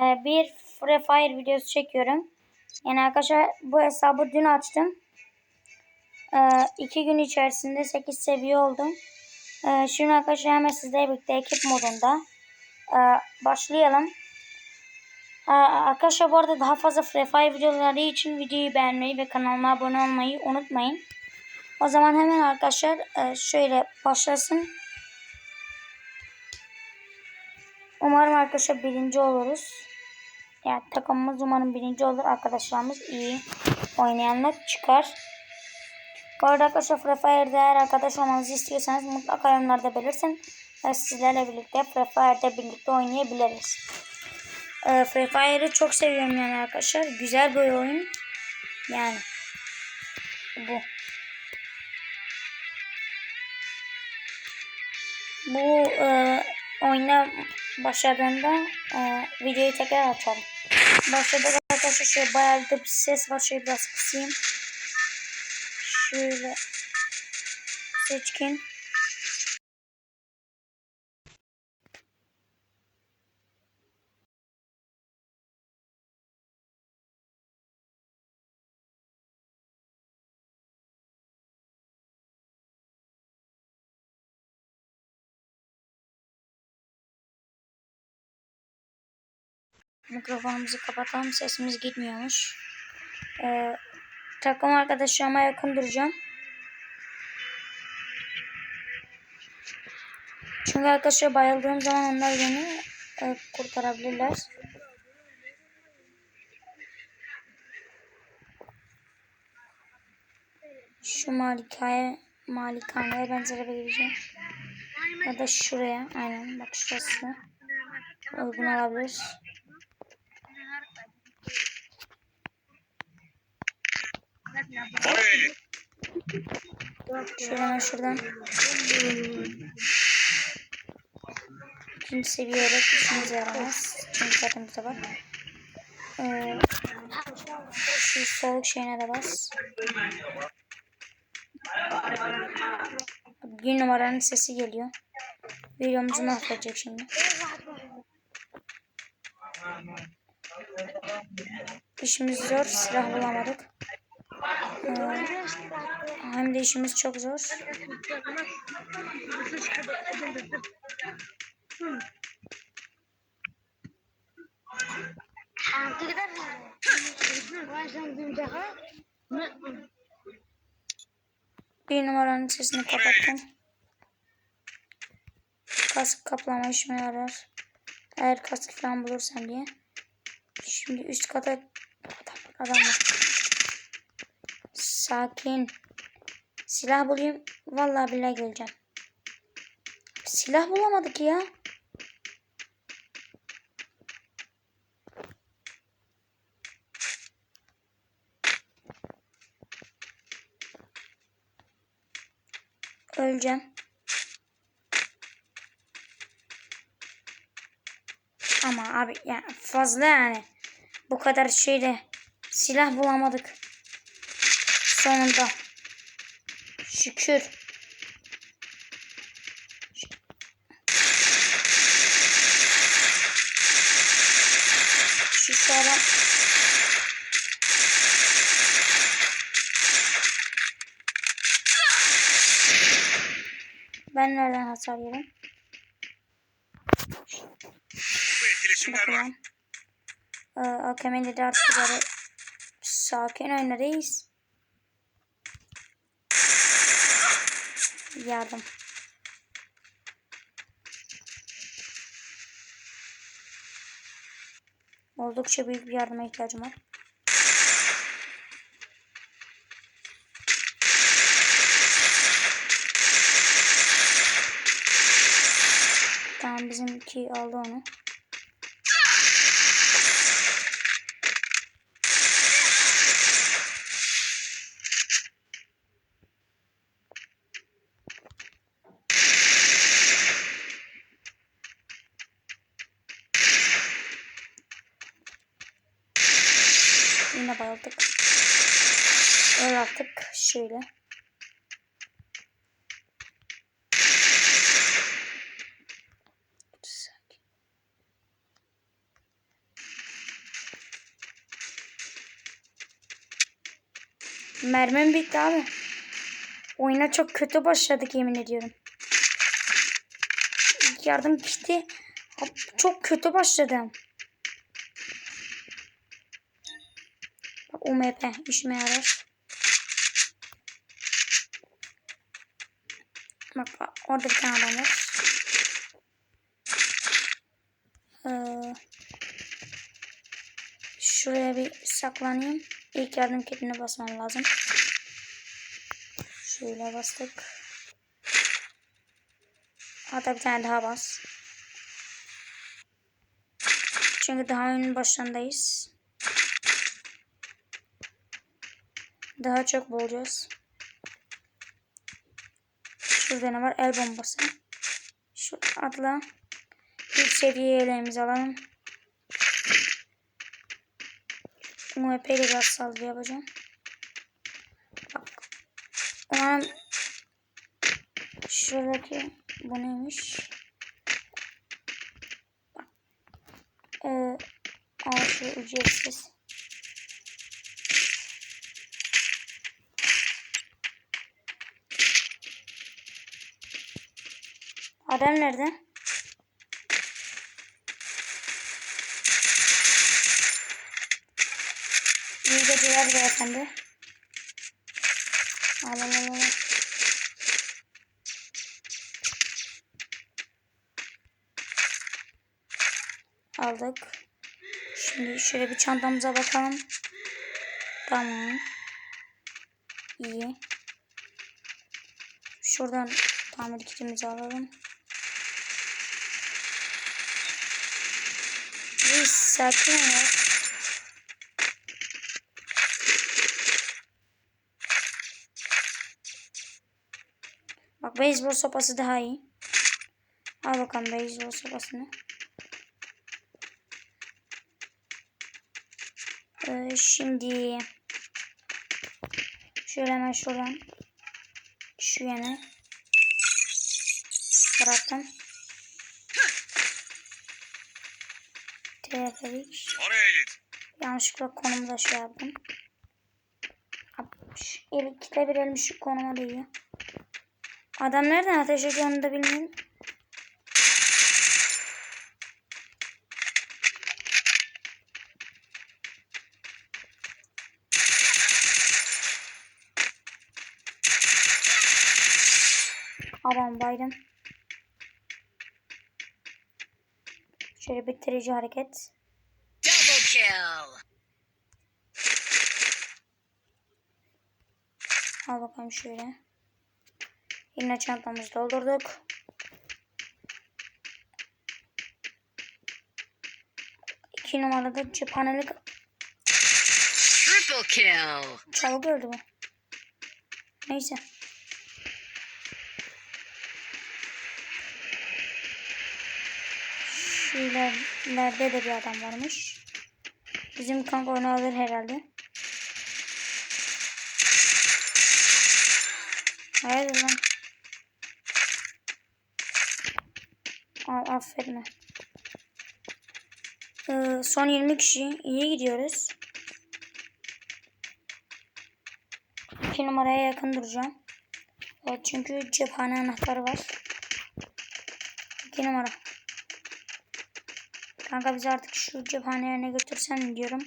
e, bir Free Fire videosu çekiyorum. Yani arkadaşlar bu hesabı dün açtım. E, iki gün içerisinde 8 seviye oldum. E, şimdi arkadaşlar hemen sizlerle birlikte ekip modunda e, başlayalım. E, arkadaşlar bu arada daha fazla Free Fire videoları için videoyu beğenmeyi ve kanalıma abone olmayı unutmayın. O zaman hemen arkadaşlar e, şöyle başlasın. Umarım arkadaşlar birinci oluruz. Yani takımımız umarım birinci olur. Arkadaşlarımız iyi oynayanlar çıkar. Bu arada arkadaşlar Free Fire'de eğer arkadaş olmanızı istiyorsanız mutlaka yorumlarda belirtin. Ve sizlerle birlikte Free Fire'de birlikte oynayabiliriz. Ee, Free Fire'ı çok seviyorum yani arkadaşlar. Güzel bir oyun. Yani. Bu. Bu e, oyuna başladığında e, videoyu tekrar açalım. Başladık arkadaşlar şöyle bayağı bir ses var. Şöyle biraz kısayım. Şöyle seçkin. Mikrofonumuzu kapatalım. Sesimiz gitmiyormuş. Ee, takım arkadaşlarıma yakın duracağım. Çünkü arkadaşlar bayıldığım zaman onlar beni e, kurtarabilirler. Şu malikaya malikaneye benzerebileceğim. Ya da şuraya. Aynen bak şurası. Uygun olabilir. Şuradan şuradan. İkinci seviye olarak işimize yaramaz. Çünkü zaten bize var. Ee, şu soğuk şeyine de bas. Bir numaranın sesi geliyor. Videomuzu mahvedecek şimdi. İşimiz zor. Silah bulamadık. Hem de işimiz çok zor. Bir numaranın sesini kapattım. Kask kaplama işime yarar. Eğer kask falan bulursam diye. Şimdi üst kata adam var. Sakin. Silah bulayım. Vallahi billahi geleceğim. Silah bulamadık ya. Öleceğim. Ama abi ya fazla yani. Bu kadar şeyde silah bulamadık. Sonunda. Şükür. Şu sonra Ben nereden hasar yedim? etkileşimler var. Ee, AKM'de de artık böyle sakin oynarız. Yardım. Oldukça büyük bir yardıma ihtiyacım var. Tamam bizimki aldı onu. birbirine bağladık. Öyle artık şöyle. Mermim bitti abi. Oyuna çok kötü başladık yemin ediyorum. İlk yardım kiti çok kötü başladım. UMP işime yarar. Bak, bak orada bir tane adam var. Ee, şuraya bir saklanayım. İlk yardım kitini basmam lazım. Şöyle bastık. Hatta bir tane daha bas. Çünkü daha oyunun başındayız. Daha çok bulacağız. Şurada ne var? El bombası. Şu atla. Bir seviye yeleğimizi alalım. UMP ile biraz saldırı yapacağım. Bak. Umarım şuradaki bu neymiş? Bak. Ee, al şu ücretsiz. Adam nerede? İyi geceler beyefendi. Al al al al. Aldık. Şimdi şöyle bir çantamıza bakalım. Tamam. İyi. Şuradan tamir kitimizi alalım. Sakin ol. Bak beyzbol sopası daha iyi. Al bakalım beyzbol sopasını. Ee, şimdi şöyle hemen şuradan şu yana bıraktım. Teleferik. Oraya git. Yanlışlıkla konumu da şey yaptım. El, ikide bir elim şu konuma değiyor. Adam nereden ateş ediyor onu da bilmiyorum. Adam baydım. Bitirici hareket. Double kill. Al bakalım şöyle. Yine çantamızı doldurduk. İki numarada cephanelik Triple kill. çabuk öldü bu. Neyse. Şu ilerlerde de bir adam varmış. Bizim kanka onu alır herhalde. Hayırdır lan? Al aferin. Ee, son 20 kişi. iyi gidiyoruz. 2 numaraya yakın duracağım. Evet, çünkü cephane anahtarı var. 2 numara. Kanka bizi artık şu cephanelerine götürsen diyorum.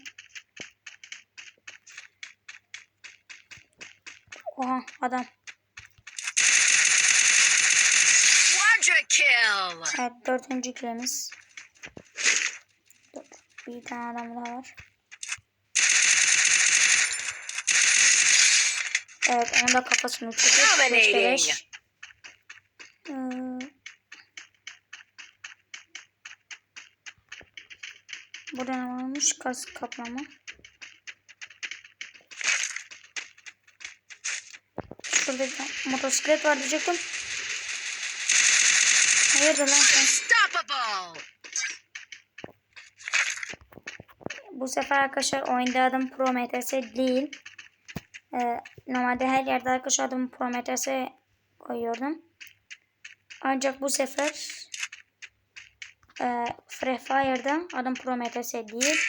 Oha adam. Evet dördüncü kilimiz. Dur, bir tane adam daha var. Evet onun da kafasını uçurdu. 5 5. burada ne varmış? Kask kaplama. Şurada bir motosiklet var diyecektim. Hayırdır lan sen? Bu sefer arkadaşlar oyunda adım Prometheus değil. Ee, normalde her yerde arkadaşlar adım Prometheus koyuyordum. Ancak bu sefer e, Free Fire'da adım Prometheus'e değil.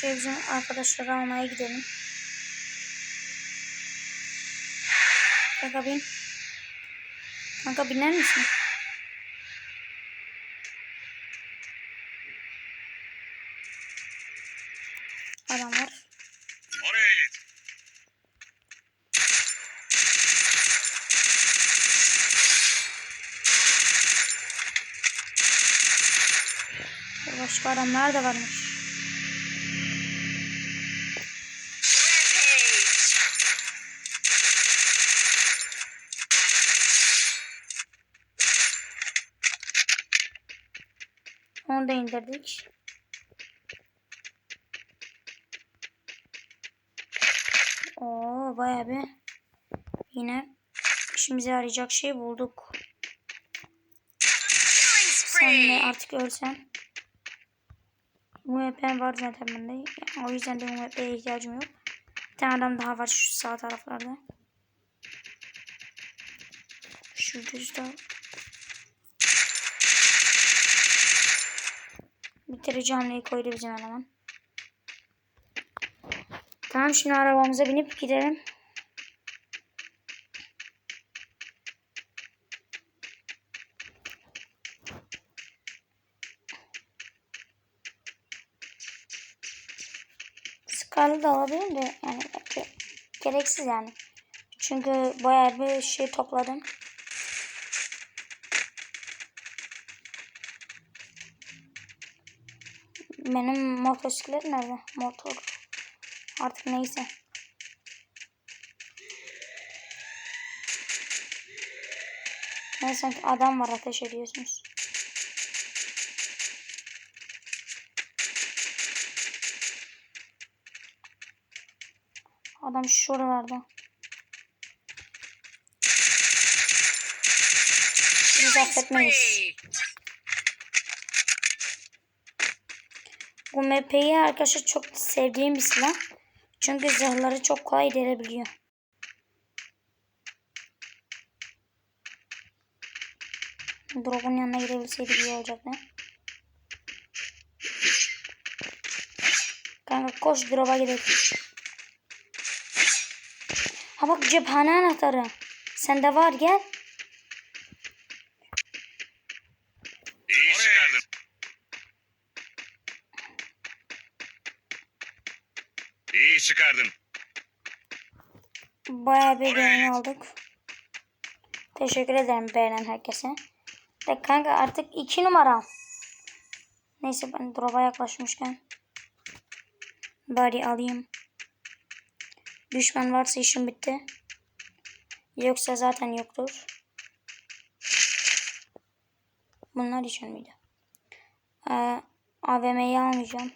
Şey bizim arkadaşları almaya gidelim. Kanka bin. Kanka biner misin? Adamlar da varmış. Onu da indirdik. Oo bayağı bir yine işimize yarayacak şey bulduk. Sen de artık ölsen. UMP var zaten bende. O yüzden de UMP'ye ihtiyacım yok. Bir tane adam daha var şu sağ taraflarda. Şu düzde. Bitirici hamleyi koydu bizim eleman. Tamam şimdi arabamıza binip gidelim. Scar'lı da alabilirim de yani gereksiz yani. Çünkü bayağı bir şey topladım. Benim motosiklet nerede? Motor. Artık neyse. Neyse adam var ateş ediyorsunuz. Adam şuralarda. Biz affetmeyiz. Bu MP'yi arkadaşlar çok sevdiğim bir silah. Çünkü zırhları çok kolay delebiliyor. Drop'un yanına girebilseydik iyi olacaktı. Kanka koş drop'a gidelim. Ha bak cephane anahtarı. Sende var gel. İyi çıkardın. İyi çıkardın. Bayağı bir beğeni aldık. Teşekkür ederim beğenen herkese. De kanka artık iki numara. Neyse ben drop'a yaklaşmışken. Bari alayım. Düşman varsa işim bitti. Yoksa zaten yoktur. Bunlar için miydi? Ee, AVM'yi almayacağım.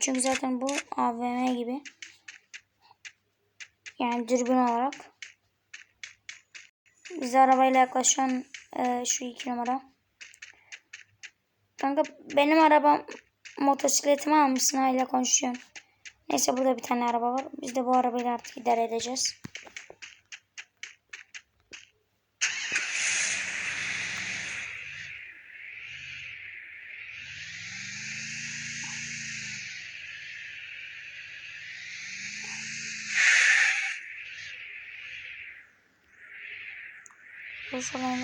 Çünkü zaten bu AVM gibi. Yani dürbün olarak. Biz arabayla yaklaşan e, şu iki numara. Kanka benim arabam motosikletimi almışsın hala konuşuyorsun. Neyse burada bir tane araba var. Biz de bu arabayla artık idare edeceğiz.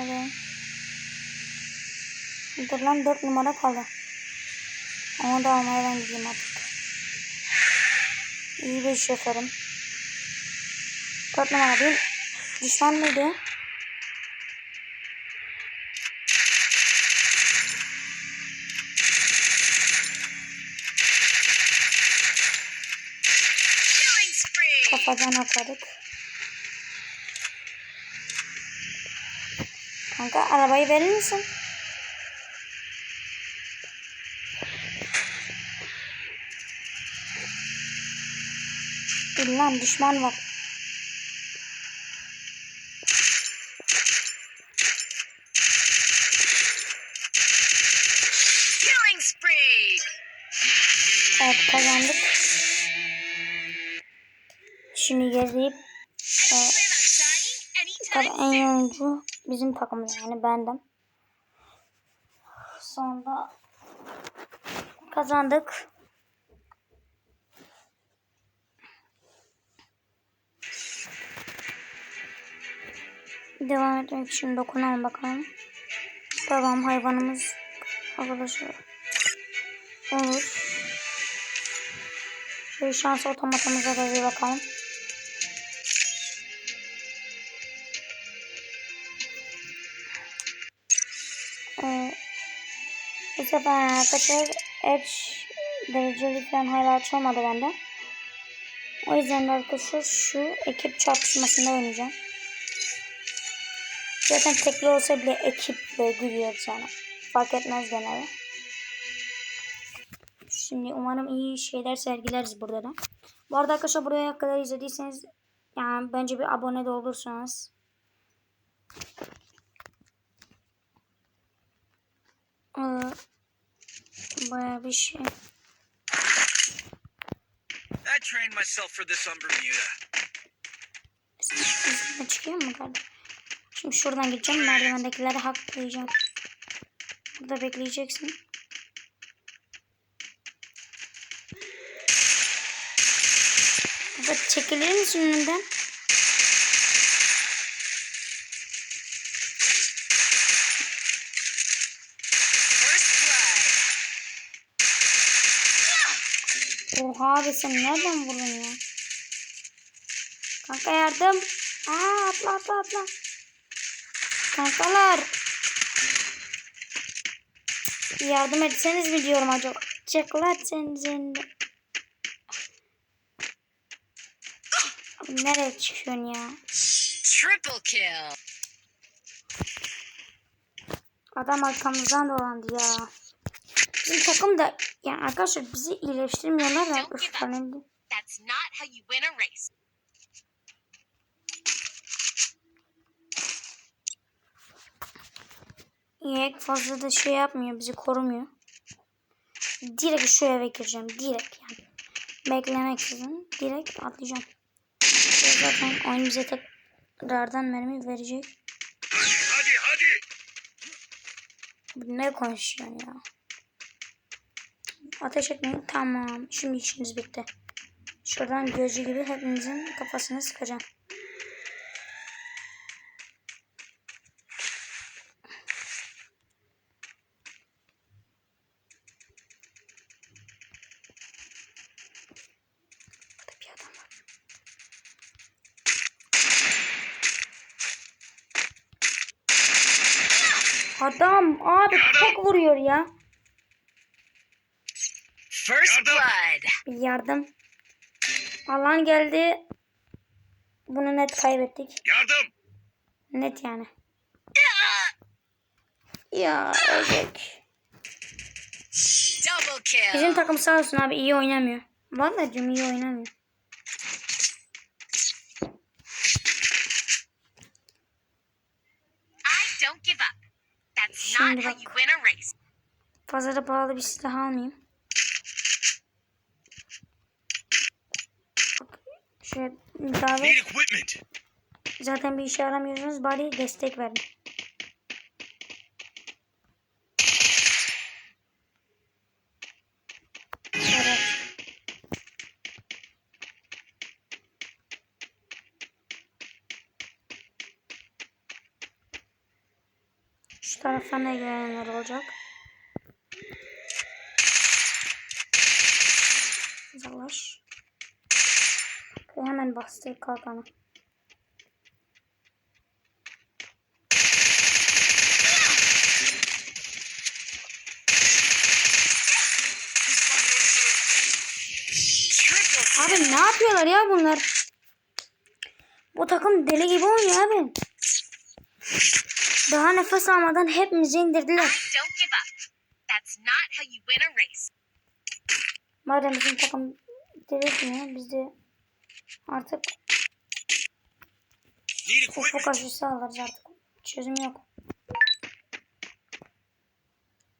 Gelin. Dur lan 4 numara kaldı. Onu da almaya ben gideyim artık. İyi bir iş yaparım. 4 numara değil. Düşman mıydı? Kafadan atladık. Kanka arabayı verir misin? Dur lan düşman var. Evet kazandık. Şimdi signing tabii anytime en iyi oyuncu bizim takımımız yani bendim. Sonunda Kazandık. Devam etmek için dokunalım bakalım. Tamam hayvanımız arkadaşlar. Olur. Şöyle şans otomatımıza da bir bakalım. Ee, bu sefer arkadaşlar Edge dereceli falan hala açılmadı bende. O yüzden de arkadaşlar şu ekip çarpışmasında oynayacağım. Zaten tekli olsa bile ekiple giriyoruz yani. Fark etmez genelde. Şimdi umarım iyi şeyler sergileriz burada da. Bu arada arkadaşlar buraya kadar izlediyseniz yani bence bir abone de olursanız Ee, Baya bir şey. I trained myself for this on Bermuda. Çıkıyor mu kardeşim? Şimdi şuradan gideceğim. Merdivendekileri haklayacağım. Burada bekleyeceksin. Baba çekilir misin önümden? Oha abi sen nereden vurdun ya? Kanka yardım. Aa atla atla atla. Kankalar. Yardım etseniz mi diyorum acaba? Çeklat sen sen de. Abi nereye çıkıyorsun ya? Triple kill. Adam arkamızdan dolandı ya. Bizim takım da yani arkadaşlar bizi iyileştirmiyorlar da öfkelendi. That's not how you win a race. İyi fazla da şey yapmıyor bizi korumuyor. Direkt şu eve gireceğim direkt yani. Beklemeksizin direkt atlayacağım. Zaten oyun bize tekrardan mermi verecek. Hadi hadi. Ne konuşuyorsun ya? Ateş etmeyin. Tamam. Şimdi işimiz bitti. Şuradan gözcü gibi hepimizin kafasını sıkacağım. Burada bir adam var. Adam abi çok vuruyor ya. First Yardım. blood. Bir yardım. Alan geldi. Bunu net kaybettik. Yardım. Net yani. Ya ölecek. Double kill. Bizim takım sağ olsun abi iyi oynamıyor. Vallahi diyorum iyi oynamıyor. I don't give up. That's Şimdi not how bak. you win a race. Fazla da pahalı bir silah almayayım. Need davet. Zaten bir işe yaramıyorsunuz bari destek verin. Şu taraftan da gelenler olacak. Hemen bastı kalkanı. Abi ne yapıyorlar ya bunlar? Bu takım deli gibi oynuyor abi. Daha nefes almadan hepimizi indirdiler. Madem bizim takım deli etmiyor biz de artık ufuk aşısı alırız artık. Çözüm yok.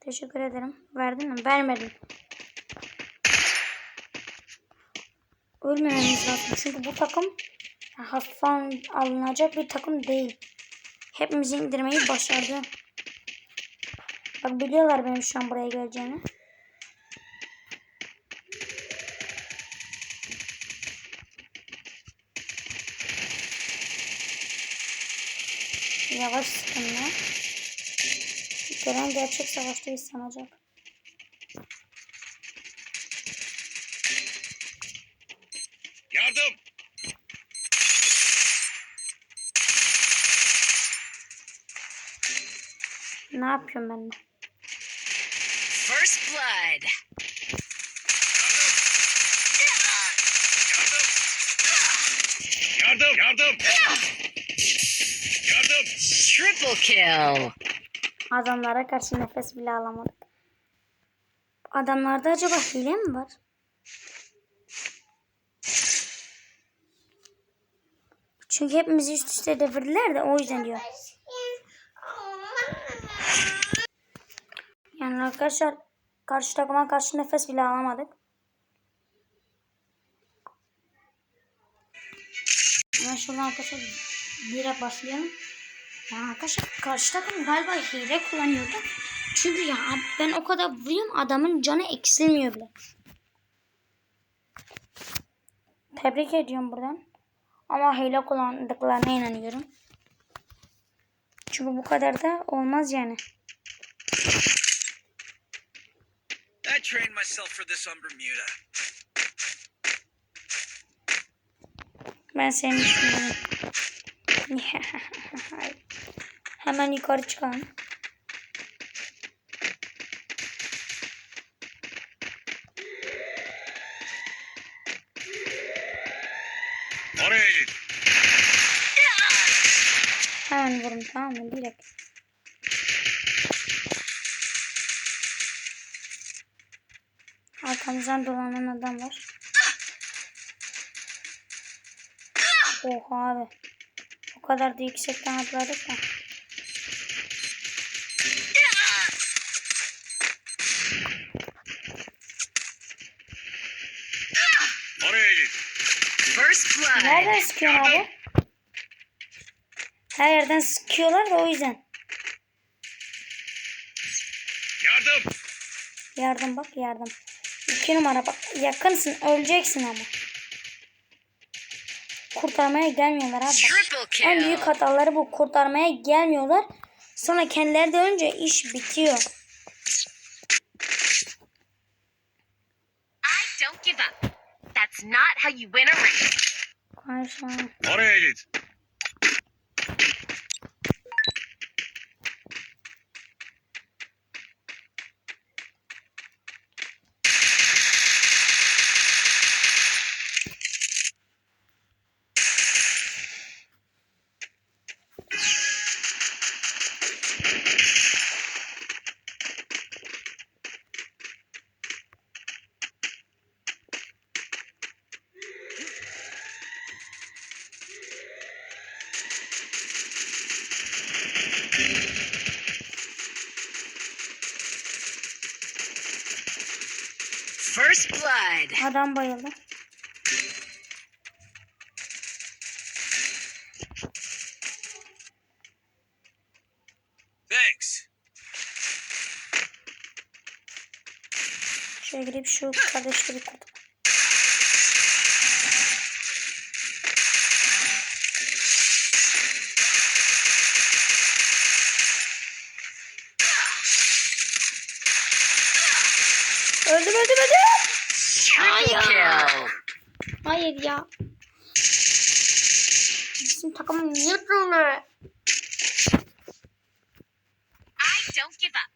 Teşekkür ederim. Verdin mi? Vermedin. Ölmememiz lazım. Çünkü bu takım hafife al- alınacak bir takım değil. Hepimizi indirmeyi başardı. Bak biliyorlar benim şu an buraya geleceğimi. Yavaş sıkın ya. Gören gerçek savaştayız sanacak. Yardım. Ne yapıyorum ben de? First blood. Yardım. Yardım. Yardım. Triple kill. Adamlara karşı nefes bile alamadık. Adamlarda acaba hile mi var? Çünkü hepimizi üst üste devirdiler de o yüzden diyor. Yani arkadaşlar karşı takıma karşı nefes bile alamadık. Hemen şuradan arkadaşlar direkt başlayalım. Ya arkadaşlar karşı takım galiba hile kullanıyordu. Çünkü ya ben o kadar vuruyorum adamın canı eksilmiyor bile. Tebrik ediyorum buradan. Ama hile kullandıklarına inanıyorum. Çünkü bu kadar da olmaz yani. I trained myself for this on Bermuda. Ben seni düşünüyorum. Hemen yukarı çıkalım. Oraya git. Hemen vurun tamam mı? Direkt. Arkamızdan dolanan adam var. Oha abi. O kadar da yüksekten atladık da. Nereden sıkıyorsun abi? Her yerden sıkıyorlar da o yüzden. Yardım. Yardım bak yardım. İki numara bak. Yakınsın öleceksin ama. Kurtarmaya gelmiyorlar abi. bak. En büyük hataları bu. Kurtarmaya gelmiyorlar. Sonra kendileri de önce iş bitiyor. I don't give up. That's not how you win a race. Oraya git. First blood. Adam bayıldı. Şöyle gidip şu kardeşleri kurt. Öldüm öldüm öldüm. Kill. Hayır ya. Bizim takımın böyle? I don't give up.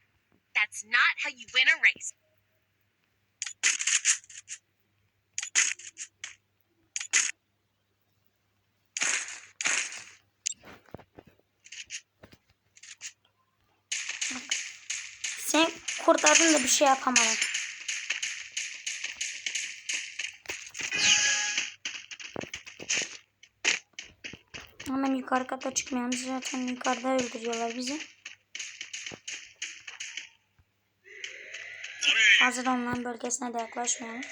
That's not how you win a race. Sen kurtardın da bir şey yapamadın. Hemen yukarı kata çıkmayalım. Zaten yukarıda öldürüyorlar bizi. Hazır onların bölgesine de yaklaşmayalım.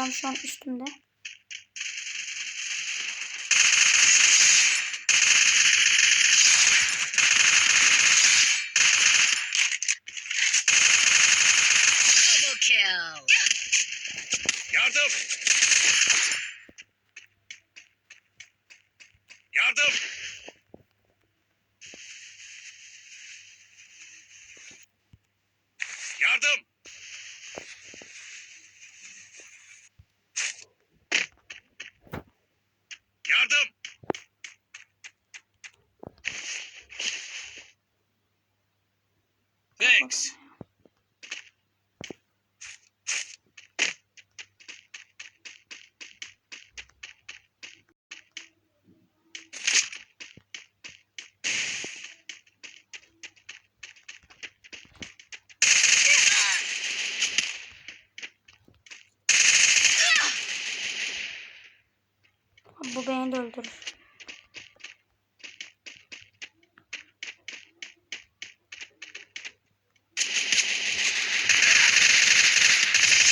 Adam şu an üstümde. Double kill. Yardım. Yardım. Yardım. Yardım. Thanks. Bu beni de öldürür.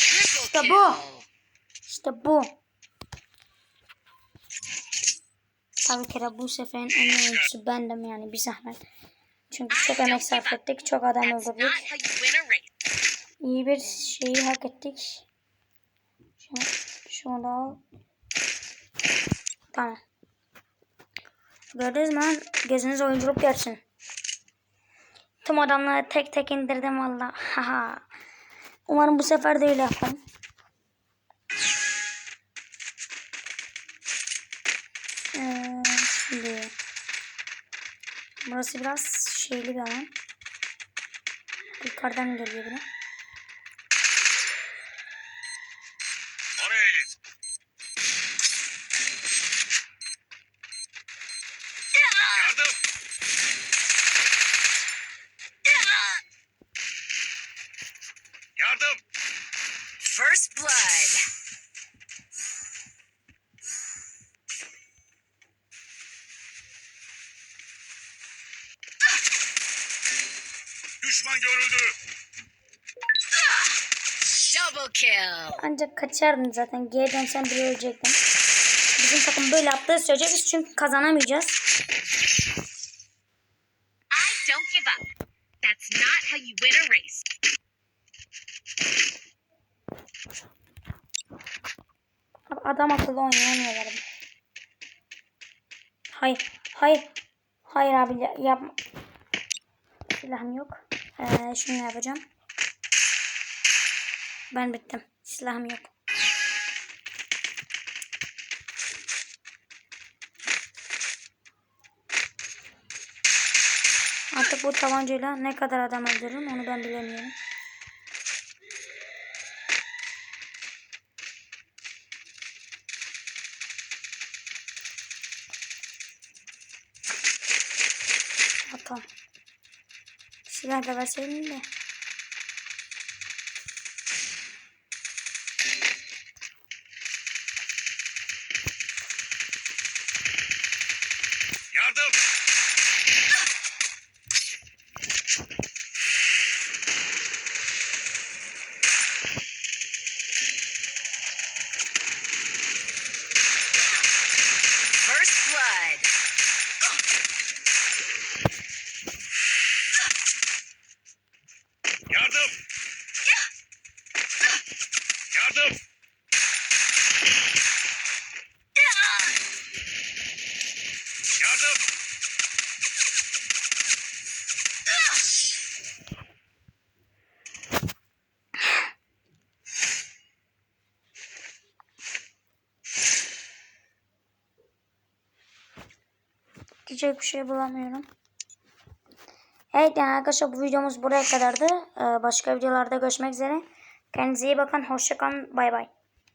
Triple İşte kill. bu. İşte bu. De bu seferin en oyuncusu bendim yani bir zahmet. Çünkü çok emek sarf ettik. Çok adam öldürdük. İyi bir şeyi hak ettik. Şunu, şunu da al. Tamam. Gördünüz mü? Gözünüz oyunculuk görsün. Tüm adamları tek tek indirdim valla. Haha. Umarım bu sefer de öyle yaparım. Burası biraz şeyli bir alan. Yukarıdan geliyor biri. Ancak kaçardın zaten. Geri dönsen bile ölecektin. Bizim takım böyle yaptığı sürece biz çünkü kazanamayacağız. I don't give up. That's not how you win a race. Adam akıllı oynayamıyorlar. Hayır. Hayır. Hayır abi ya- yapma. Silahım yok. Ee, şunu yapacağım. Ben bittim. Silahım yok. Artık bu tabancayla ne kadar adam öldürürüm onu ben bilemiyorum. Bakalım. Silah da verseydin de. Şey bulamıyorum. Evet yani arkadaşlar bu videomuz buraya kadardı. Ee, başka videolarda görüşmek üzere. Kendinize iyi bakın. Hoşçakalın. Bay bay.